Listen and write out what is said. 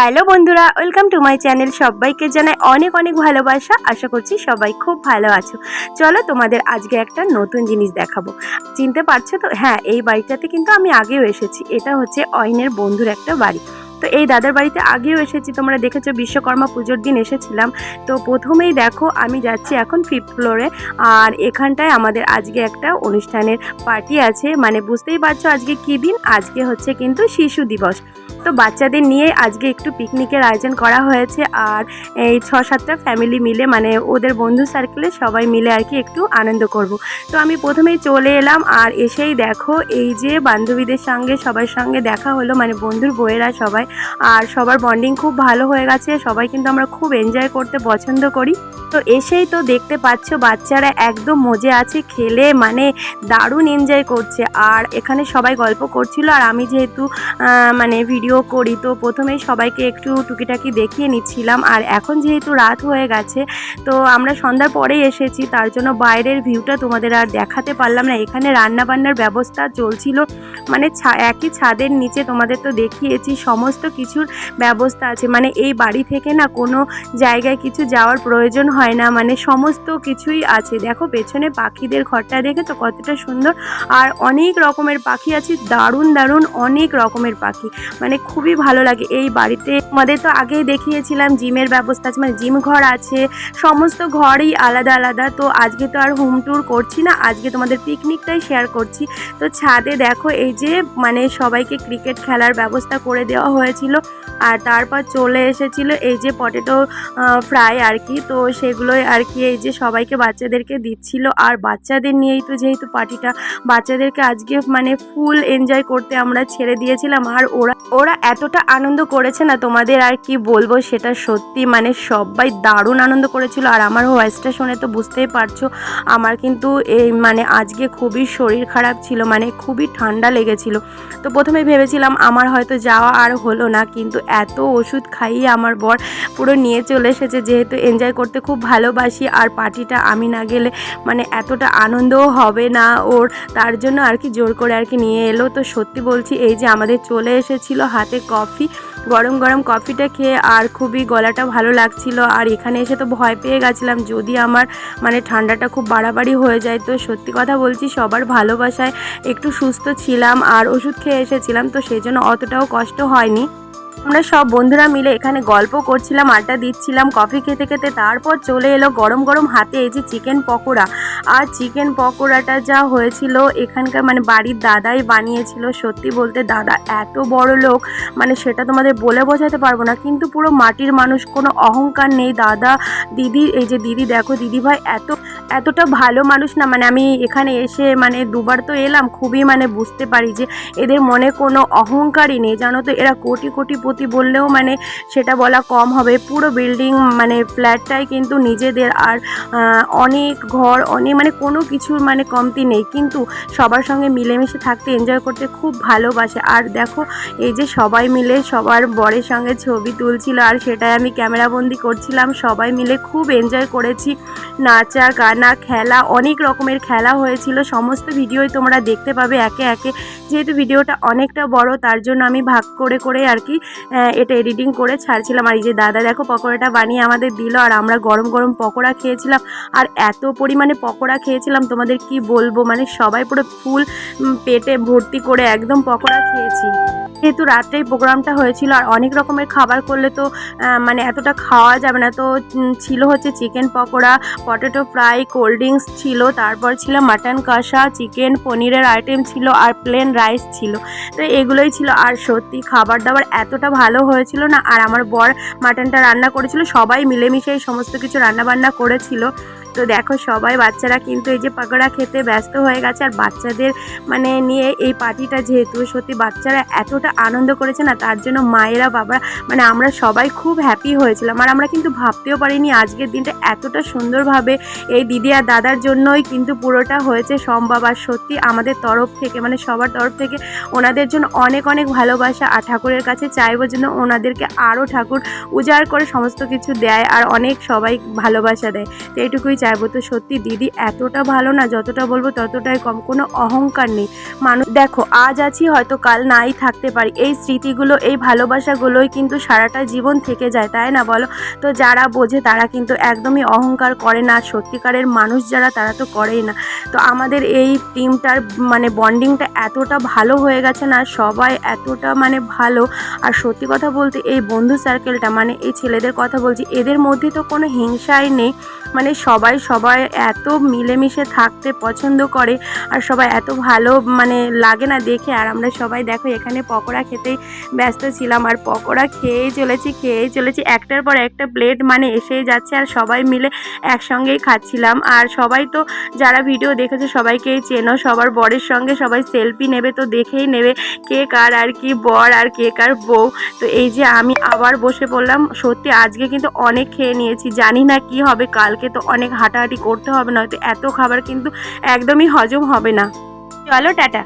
Hello বন্ধুরা, welcome to my channel. সবাইকে জানাই অনেক অনেক ভালোবাসা। আশা করছি সবাই খুব ভালো আছো। চলো তোমাদের আজকে একটা নতুন জিনিস দেখাবো। চিনতে পারছ তো? হ্যাঁ এই বাড়িটাতে কিন্তু আমি আগেও এসেছি। এটা হচ্ছে অয়নের বন্ধুর একটা বাড়ি। তো এই দাদার বাড়িতে আগেও এসেছি, তোমরা দেখেছ বিশ্বকর্মা পুজোর দিন এসেছিলাম। তো প্রথমেই দেখো, আমি যাচ্ছি এখন ফিফথ ফ্লোরে আর এখানটায় আমাদের আজকে একটা অনুষ্ঠানের পার্টি আছে। মানে বুঝতেই পারছ আজকে কী দিন? আজকে হচ্ছে কিন্তু শিশু দিবস। তো বাচ্চাদের নিয়ে আজকে একটু পিকনিকের আয়োজন করা হয়েছে, আর এই ছ সাতটা ফ্যামিলি মিলে মানে ওদের বন্ধু সার্কেলে সবাই মিলে আর কি একটু আনন্দ করব। তো আমি প্রথমেই চলে এলাম, আর এসেই দেখো এই যে বান্ধবীদের সঙ্গে, সবার সঙ্গে দেখা হলো মানে বন্ধুর বইয়েরা সবাই। আর সবার বন্ডিং খুব ভালো হয়ে গেছে। সবাই কিন্তু আমরা খুব এনজয় করতে পছন্দ করি। তো এসেই তো দেখতে পাচ্ছ বাচ্চারা একদম মজে আছে, খেলে মানে দারুণ এনজয় করছে। আর এখানে সবাই গল্প করছিল আর আমি যেহেতু মানে ভিডিও করি, তো প্রথমেই সবাইকে একটু টুকিটাকি দেখিয়ে নিচ্ছিলাম। আর এখন যেহেতু রাত হয়ে গেছে, তো আমরা সন্ধ্যার পরেই এসেছি, তার জন্য বাইরের ভিউটা তোমাদের আর দেখাতে পারলাম না। এখানে রান্না বান্নার ব্যবস্থা চলছিল। মানে একই ছাদের নিচে তোমাদের তো দেখিয়েছি, সমস্ত কিছুর ব্যবস্থা আছে। মানে এই বাড়ি থেকে না কোনো জায়গায় কিছু যাওয়ার প্রয়োজন হয় না। মানে সমস্ত কিছুই আছে। দেখো পেছনে পাখিদের ঘরটা দেখে তো কতটা সুন্দর। আর অনেক রকমের পাখি আছে, দারুণ দারুণ অনেক রকমের পাখি। মানে খুবই ভালো লাগে। এই বাড়িতে আমাদের তো আগেই দেখিয়েছিলাম জিমের ব্যবস্থা আছে। মানে জিম ঘর আছে। সমস্ত ঘরই আলাদা আলাদা। তো আজকে তো আর হোম ট্যুর করছি না। আজকে তোমাদের পিকনিকটাই শেয়ার করছি। তো ছাদে দেখো এই যে মানে সবাইকে ক্রিকেট খেলার ব্যবস্থা করে দেওয়া হয়েছিল আর তারপর চলে এসেছিল এই যে পটেটো ফ্রাই আর কি। তো সেগুলোই আর কি এই যে সবাইকে বাচ্চাদেরকে দিচ্ছিল। আর বাচ্চাদের নিয়েই তো যেহেতু পার্টিটা, বাচ্চাদেরকে আজকে মানে ফুল এনজয় করতে আমরা ছেড়ে দিয়েছিলাম। আর ওরা ওরা এতটা আনন্দ করেছে না তোমাদের আর কি বলব, সেটা সত্যি মানে সবাই দারুণ আনন্দ করেছিল। আর আমার ভয়েসটা শুনে তো বুঝতেই পারছ, আমার কিন্তু এই মানে আজকে খুবই শরীর খারাপ ছিল মানে খুবই ঠান্ডা লেগেছিল। তো প্রথমে ভেবেছিলাম আমার হয়তো যাওয়া আর হলো না, কিন্তু এত ওষুধ খাইয়ে আমার বর পুরো নিয়ে চলে এসেছে। যেহেতু এনজয় করতে খুব ভালোবাসি, আর পার্টিটা আমি না গেলে মানে এতটা আনন্দও হবে না ওর। তার জন্য আর কি জোর করে আর কি নিয়ে এলো। তো সত্যি বলছি, এই যে আমাদের চলে এসেছিল হাতে কফি গরম গরম কফিটা খেয়ে আর খুবই গলাটা ভালো লাগছিল। আর এখানে এসে তো ভয় পেয়ে গেছিলাম, যদি আমার মানে ঠান্ডাটা খুব বাড়াবাড়ি হয়ে যায়। তো সত্যি কথা বলছি, সবার ভালোবাসায় একটু সুস্থ ছিলাম আর ওষুধ খেয়ে এসেছিলাম, তো সেই জন্য অতটাও কষ্ট হয়নি। আমরা সব বন্ধুরা মিলে এখানে গল্প করছিলাম, আড্ডা দিচ্ছিলাম কফি খেতে খেতে। তারপর চলে এলো গরম গরম হাতে এই যে চিকেন পকোড়া। আর চিকেন পকোড়াটা যা হয়েছিল, এখানকার মানে বাড়ির দাদাই বানিয়েছিল। সত্যি বলতে দাদা এত বড় লোক মানে সেটা তোমাদের বলে বোঝাতে পারব না। কিন্তু পুরো মাটির মানুষ, কোনো অহংকার নেই। দাদা, দিদি, এই যে দিদি দেখো দিদি ভাই এত এতটা ভালো মানুষ না মানে আমি এখানে এসে মানে দুবার তো এলাম, খুবই মানে বুঝতে পারি যে এদের মনে কোনো অহংকারই নেই। জানো তো, এরা কোটি কোটি প্রতি বললেও মানে সেটা বলা কম হবে। পুরো বিল্ডিং মানে ফ্ল্যাটটাই কিন্তু নিজেদের আর অনেক ঘর, অনেক মানে কোনো কিছুর মানে কমতি নেই। কিন্তু সবার সঙ্গে মিলেমিশে থাকতে এনজয় করতে খুব ভালোবাসে। আর দেখো, এই যে সবাই মিলে সবার বরের সঙ্গে ছবি তুলছিল, আর সেটাই আমি ক্যামেরাবন্দি করছিলাম। সবাই মিলে খুব এনজয় করেছি। নাচা গানা খেলা, অনেক রকমের খেলা হয়েছিল। সমস্ত ভিডিওই তোমরা দেখতে পাবে একে একে। যেহেতু ভিডিওটা অনেকটা বড়, তার জন্য আমি ভাগ করে করে আর কি এটা এডিটিং করে ছাড়ছিলাম। আর এই যে দাদা, দেখো, পকোড়াটা বানিয়ে আমাদের দিল, আর আমরা গরম গরম পকোড়া খেয়েছিলাম। আর এত পরিমাণে পকোড়া খেয়েছিলাম, তোমাদের কি বলব? মানে সবাই পুরো ফুল পেটে ভর্তি করে একদম পকোড়া খেয়েছি। যেহেতু রাত্রেই প্রোগ্রামটা হয়েছিল আর অনেক রকমের খাবার করলে তো মানে এতটা খাওয়া যাবে না। তো ছিল হচ্ছে chicken pakora, potato fry, cold drinks ছিল, তারপর ছিল মাটন কষা, চিকেন, পনিরের আইটেম ছিল আর প্লেন রাইস ছিল। তো এগুলোই ছিল। আর সত্যি খাবার দাবার এতটা ভালো হয়েছিল না, আর আমার বর মাটনটা রান্না করেছিল, সবাই মিলেমিশে সমস্ত কিছু রান্না বান্না করেছিল। তো দেখো, সবাই বাচ্চারা কিন্তু এই যে পাকোড়া খেতে ব্যস্ত হয়ে গেছে আর বাচ্চাদের মানে নিয়ে এই পার্টিটা যেহেতু, সত্যি বাচ্চারা এতটা আনন্দ করেছে না, তার জন্য মায়েরা, বাবারা মানে আমরা সবাই খুব হ্যাপি হয়েছিলাম। আর আমরা কিন্তু ভাবতেও পারিনি আজকের দিনটা এতটা সুন্দরভাবে এই দিদি আর দাদার জন্যই কিন্তু পুরোটা হয়েছে সম্ভব। আর সত্যি আমাদের তরফ থেকে মানে সবার তরফ থেকে ওনাদের জন্য অনেক অনেক ভালোবাসা। আর ঠাকুরের কাছে চাইব যেন ওনাদেরকে আরও ঠাকুর উজাড় করে সমস্ত কিছু দেয় আর অনেক সবাই ভালোবাসা দেয়। তো এইটুকুই চাইব তো সত্যি দিদি এতটা ভালো না, যতটা বলব ততটাই কম। কোনো অহংকার নেই। মানুষ, দেখো, আজ আছি, হয়তো কাল নাই থাকতে পারি। এই স্মৃতিগুলো, এই ভালোবাসাগুলোই কিন্তু সারাটা জীবন থেকে যায়, তাই না বলো? তো যারা বোঝে তারা কিন্তু একদমই অহংকার করে না। সত্যিকারের মানুষ যারা, তারা তো করেই না। তো আমাদের এই টিমটার মানে বন্ডিংটা এতটা ভালো হয়ে গেছে না, সবাই এতটা মানে ভালো। আর সত্যি কথা বলতে এই বন্ধু সার্কেলটা মানে এই ছেলেদের কথা বলছি, এদের মধ্যে তো কোনো হিংসাই নেই। মানে সবাই সবাই সবাই এত মিলেমিশে থাকতে পছন্দ করে আর সবাই এত ভালো মানে লাগে না দেখে। আর আমরা সবাই দেখো, এখানে পকোড়া খেতেই ব্যস্ত ছিলাম। আর পকোড়া খেয়েই চলেছি খেয়েই চলেছি। একটার পর একটা প্লেট মানে এসেই যাচ্ছে আর সবাই মিলে একসঙ্গেই খাচ্ছিলাম। আর সবাই তো যারা ভিডিও দেখেছে সবাইকেই চেনো। সবার বরের সঙ্গে সবাই সেলফি নেবে তো দেখেই নেবে কে কার আর কি বর আর কে কার বউ। তো এই যে আমি আবার বসে পড়লাম। সত্যি আজকে কিন্তু অনেক খেয়ে নিয়েছি। জানি না কি হবে, কালকে তো অনেক হাঁটাহাঁটি করতে হবে নয়তো এত খাবার কিন্তু একদমই হজম হবে না। চলো টাটা।